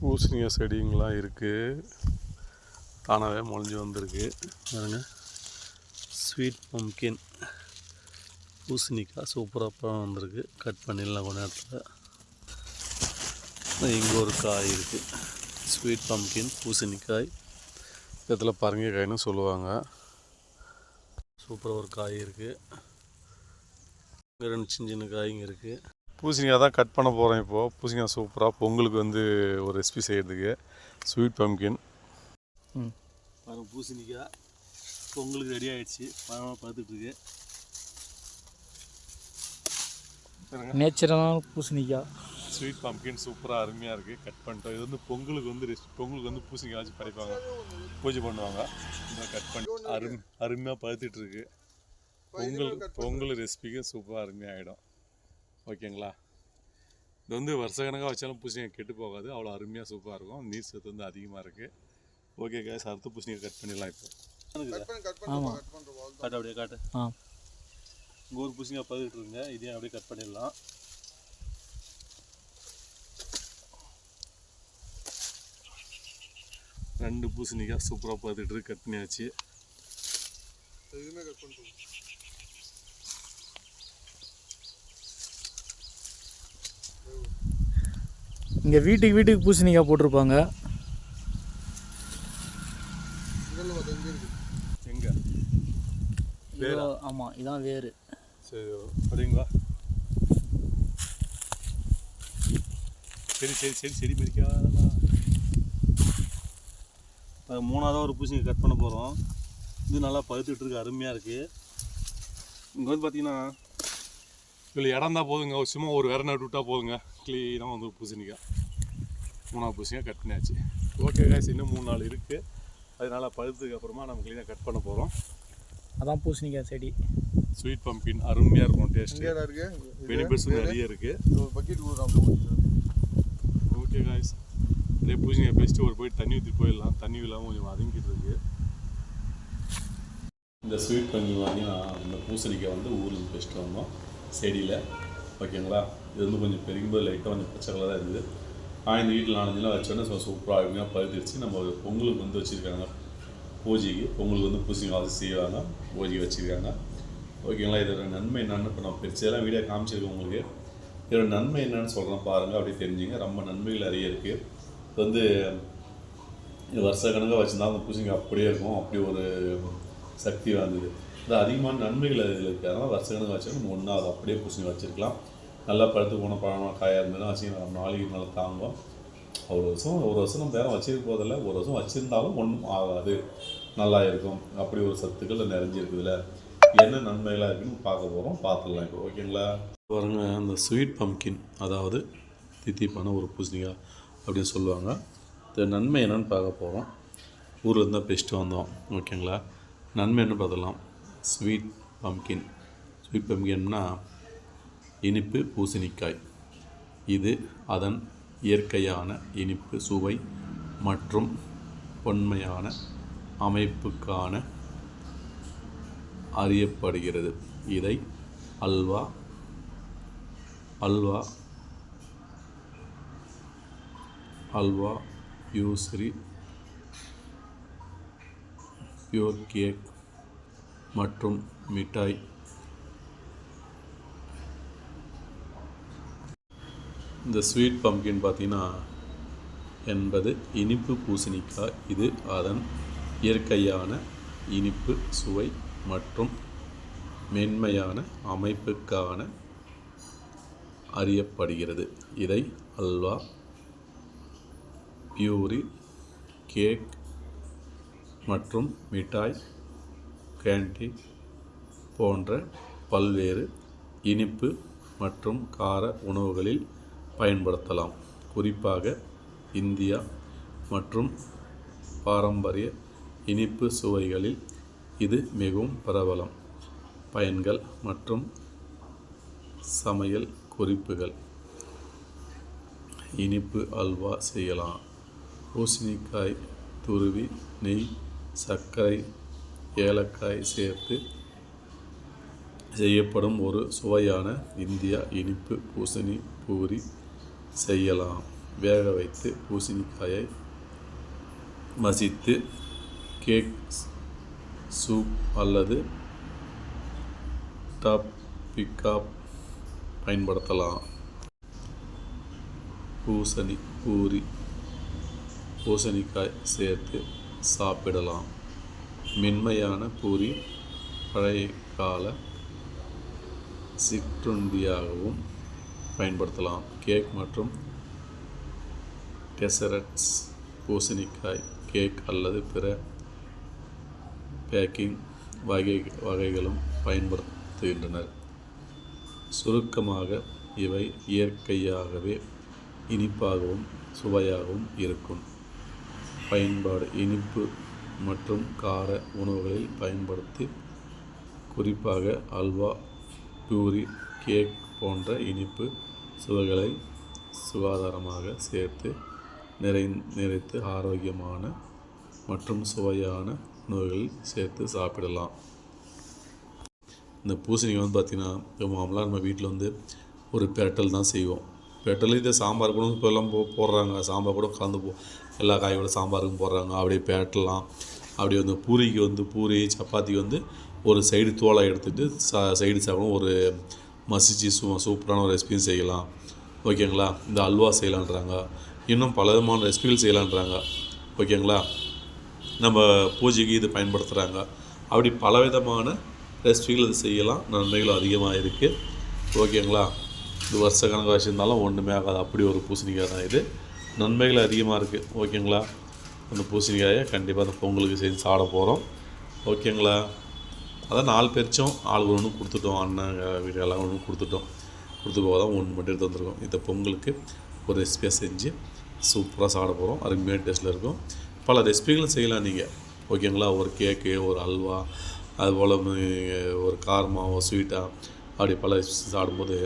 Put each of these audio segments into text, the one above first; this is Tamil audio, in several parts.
பூசணிக்காய் செடிங்களாம் இருக்குது தானாகவே முளைஞ்சி வந்திருக்கு. பாருங்க. ஸ்வீட் பம்கின் பூசணிக்காய் சூப்பராக பழம் வந்திருக்கு. கட் பண்ணிடலாம் கொஞ்ச நேரத்தில். இங்கே ஒரு காய் இருக்குது ஸ்வீட் பம்கின் பூசணிக்காய். இதில் பரங்கிக்காய்னு சொல்லுவாங்க. சூப்பராக ஒரு காய் இருக்குது இங்கே ரெண்டு சின்ன சின்ன காய்ங்க இருக்குது பூசணிக்காய் தான் கட் பண்ண போகிறேன் இப்போது பூசணிக்காய் சூப்பராக பொங்கலுக்கு வந்து ஒரு ரெசிபி செய்கிறதுக்கு ஸ்வீட் பம்கின் ம். பாருங்க பூசணிக்காய் பொங்கலுக்கு ரெடி ஆயிடுச்சு. பழமாக பார்த்துட்டு இருக்கு. நேச்சுரலான பூசணிக்காய். ஸ்வீட் பம்கின் சூப்பராக அருமையாக இருக்குது கட் பண்ணிட்டோம். இது வந்து பொங்கலுக்கு வந்து ரெஸ் பொங்கலுக்கு வந்து பூசணிக்காய் வச்சு படைப்பாங்க. பூஜை பண்ணுவாங்க. இந்த கட் பண்ணி அரும் அருமையாக பழுத்துட்டு இருக்கு. பொங்கல் பொங்கல் ரெசிபிக்கு சூப்பராக அருமையாக ஆகிடும் ஓகேங்களா? இது வந்து வருஷக்கணக்காக வச்சாலும் பூசணிக்காய் கெட்டு போகாது. அவ்வளோ அருமையாக சூப்பராக இருக்கும். நீர் சத்து வந்து அதிகமாக இருக்குது ஓகே காய்ஸ் அடுத்து பூசணிக்காய் கட் பண்ணிடலாம் இப்போ. ஆமாம் காட்டு அப்படியே காட்டு. ஆ. ஒரு பூசணிக்காய் பழுதுட்டு இருக்குங்க. இதையும் அப்படியே கட் பண்ணிடலாம். ரெண்டு பூசணிக்காய் சூப்பராக பார்த்துட்டு இருக்கு. கட் பண்ணியாச்சு. இங்கே வீட்டுக்கு வீட்டுக்கு பூசணிக்காய் போட்டிருப்பாங்க. ஆமாம் இதான் வேறு. சரி அப்படிங்களா சரி சரி சரி செடி மிதிக்காதா இப்போ மூணாவது ஒரு பூசணிக்காய் கட் பண்ண போகிறோம் இது நல்லா பழுத்துட்டு இருக்கு அருமையாக இருக்குது இங்கே வந்து பார்த்தீங்கன்னா இதில் இடம் தான் போதுங்க. சும்மா ஒரு வேற நட்டு விட்டா போதுங்க. க்ளீனாக வந்து பூசணிக்காய். மூணாவது பூசணிக்காய் கட் பண்ணியாச்சு. ஓகே காய்ஸ் இன்னும் மூணு நாள் இருக்குது அதனால பழுத்ததுக்கு அப்புறமா நம்ம க்ளீனாக கட் பண்ண போகிறோம் அதான் பூசணிக்காய் செடி. ஸ்வீட் பம்பின் அருமையாக இருக்கும் எங்கடா இருக்கு. பெனிஃபிட்ஸ் நிறைய இருக்குது பக்கெட் ஓகே காய்ஸ் அப்படியே பூசணிக்காய் பேசிட்டு ஒரு போயிட்டு தண்ணி ஊற்றி போயிடலாம். தண்ணி இல்லாமல் கொஞ்சம் வதங்கிட்டு இருக்கு. இந்த ஸ்வீட் பண்ணி பார்த்தீங்கன்னா இந்த பூசணிக்காய் வந்து ஊரில் பேசிட்டு வந்தோம் செடியில். ஓகேங்களா இது வந்து கொஞ்சம் பெருகும்போது லைட்டாக கொஞ்சம் பச்சை கலராக இருக்குது. ஆனால் இந்த வீட்டில் நாலஞ்சுலாம் வச்சோன்னா சூப்பராக அருமையாக பழுத்துருச்சு. நம்ம ஒரு பொங்கலுக்கு வந்து வச்சுருக்காங்க. பூஜைக்கு பொங்கலுக்கு வந்து பூசிங்க வந்து செய்வாங்க. பூஜைக்கு வச்சுருக்காங்க. ஓகேங்களா இதோட நன்மை என்னென்னு இப்போ நான் பெருசெல்லாம் வீடியோ காமிச்சிருக்கேன் உங்களுக்கு. இதோட நன்மை என்னென்னு சொல்கிறேன் பாருங்கள் அப்படியே தெரிஞ்சுங்க. ரொம்ப நன்மைகள் நிறைய இருக்குது இது வந்து இது வருஷ கணக்காக வச்சுருந்தா அந்த பூசிங்க அப்படியே இருக்கும். அப்படி ஒரு சக்தி வந்தது. இது அதிகமான நன்மைகள் அதில் இருக்குது அதனால் வருஷ கணக்காக வச்சு நம்ம ஒன்றா அதை அப்படியே பூசணி வச்சுருக்கலாம். நல்லா பழுத்து போன பழமாக காயாக இருந்ததுன்னா வச்சு நாளைக்கு நல்லா தாங்கும் ஒரு வருஷம் ஒரு வருஷம் நம்ம வேறு வச்சிருக்க போதில்ல ஒரு வருஷம் வச்சுருந்தாலும் ஒன்றும் ஆகாது. நல்லா இருக்கும். அப்படி ஒரு சத்துக்கள் நிறைஞ்சிருக்குதுல என்ன நன்மைகளாக இருக்குன்னு பார்க்க போகிறோம் பார்த்துடலாம் இப்போ. ஓகேங்களா? பாருங்க அந்த ஸ்வீட் பம்கின் அதாவது தித்திப்பான ஒரு பூசணிக்காய் அப்படின்னு சொல்லுவாங்க. இந்த நன்மை என்னன்னு பார்க்க போகிறோம் ஊரில் இருந்தால் பெஸ்ட்டு வந்தோம். ஓகேங்களா? நன்மை என்ன பார்த்துடலாம். ஸ்வீட் பம்கின் ஸ்வீட் பம்கின்னா இனிப்பு பூசணிக்காய். இது அதன் இயற்கையான இனிப்பு சுவை மற்றும் பொன்மையான அமைப்புக்கான அறியப்படுகிறது. இதை அல்வா அல்வா அல்வா யூஸ்ரி பியூர் கேக் மற்றும் மிட்டாய் இந்த ஸ்வீட் பம்கின் பார்த்தீங்கன்னா என்பது இனிப்பு பூசணிக்காய். இது அதன் இயற்கையான இனிப்பு சுவை மற்றும் மென்மையான அமைப்புக்கான அறியப்படுகிறது. இதை அல்வா பியூரி கேக் மற்றும் மிட்டாய் கேண்டி போன்ற பல்வேறு இனிப்பு மற்றும் கார உணவுகளில் பயன்படுத்தலாம். குறிப்பாக இந்தியா மற்றும் பாரம்பரிய இனிப்பு சுவைகளில் இது மிகவும் பிரபலம். பயன்கள் மற்றும் சமையல் குறிப்புகள். இனிப்பு அல்வா செய்யலாம். பூசணிக்காய் துருவி நெய் சர்க்கரை ஏலக்காய் சேர்த்து செய்யப்படும் ஒரு சுவையான இந்தியா இனிப்பு பூசணி பூரி செய்யலாம். வேக வைத்து பூசணிக்காயை மசித்து கேக் சூப் அல்லது டாப்பிக்கா பயன்படுத்தலாம். பூசணி பூரி பூசணிக்காய் சேர்த்து சாப்பிடலாம். மென்மையான பூரி பழைய கால சிற்றுண்டியாகவும் பயன்படுத்தலாம். கேக் மற்றும் டெசரட்ஸ் பூசணிக்காய் கேக் அல்லது பிற பேக்கிங் வகை வகைகளும் பயன்படுத்துகின்றனர். சுருக்கமாக இவை இயற்கையாகவே இனிப்பாகவும் சுவையாகவும் இருக்கும். பயன்பாடு இனிப்பு மற்றும் கார உணவுகளில் பயன்படுத்தி குறிப்பாக அல்வா பூரி கேக் போன்ற இனிப்பு சுவைகளை சுகாதாரமாக சேர்த்து நிறை நிறைத்து ஆரோக்கியமான மற்றும் சுவையான உணவுகளில் சேர்த்து சாப்பிடலாம். இந்த பூசணிக்காய் வந்து பார்த்திங்கன்னா மாமலாம் நம்ம வீட்டில் வந்து ஒரு பெரட்டல் தான் செய்வோம். பெரட்டல் இந்த சாம்பார் கூட இப்போ எல்லாம் போ போடுறாங்க. சாம்பார் கூட கலந்து போ எல்லா காயோட சாம்பாருக்கும் போடுறாங்க. அப்படியே பெரட்டலாம். அப்படியே வந்து பூரிக்கு வந்து பூரி சப்பாத்தி வந்து ஒரு சைடு தோலை எடுத்துகிட்டு சா சைடு சாப்பிடும் ஒரு மசிச்சு சூ சூப்பரான ஒரு ரெசிபியும் செய்யலாம். ஓகேங்களா இந்த அல்வா செய்யலான்றாங்க. இன்னும் பல விதமான ரெசிபிகள் செய்யலான்றாங்க. ஓகேங்களா நம்ம பூஜைக்கு இது பயன்படுத்துகிறாங்க அப்படி பலவிதமான ரெசிபிகள் இது செய்யலாம். நன்மைகள் அதிகமாக இருக்குது ஓகேங்களா இது வருஷ கணக்காக வச்சுருந்தாலும் ஒன்றுமே ஆகாது. அப்படி ஒரு பூசணிக்காய் தான் இது. நன்மைகள் அதிகமாக இருக்குது ஓகேங்களா அந்த பூசணிக்காயை கண்டிப்பாக அந்த பொங்கலுக்கு செஞ்சு சாப்பிட போகிறோம் ஓகேங்களா அதான் நாலு பேர்ச்சும் ஆளுக்கு ஒன்று கொடுத்துட்டோம். அண்ணன் வீடு எல்லாம் ஒன்று கொடுத்துட்டோம். கொடுத்து போக தான் ஒன்று மட்டும் எடுத்து வந்திருக்கோம். இந்த பொங்கலுக்கு ஒரு ரெசிபியாக செஞ்சு சூப்பராக சாப்பிட போகிறோம் அருமையான டேஸ்ட்டில் இருக்கும். பல ரெசிபிகளும் செய்யலாம் நீங்கள் ஓகேங்களா ஒரு கேக்கு ஒரு அல்வா அதுபோல் ஒரு காரமாக ஒரு ஸ்வீட்டாக அப்படி பல சாப்பிடும்போது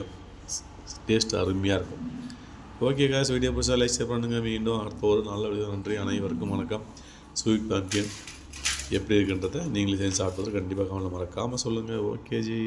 டேஸ்ட் அருமையாக இருக்கும். ஓகே காசு வீடியோ பிடிச்சா லைக் ஷேர் பண்ணுங்கள் மீண்டும் அடுத்த ஒரு நல்ல வீடியோ நன்றி. அனைவருக்கும் வணக்கம். ஸ்வீட் பம்கின் எப்படி இருக்குன்றதை நீங்களே செஞ்சு சாப்பிட்றது கண்டிப்பாக கவனம் மறக்காமல் சொல்லுங்கள் ஓகே ஜி.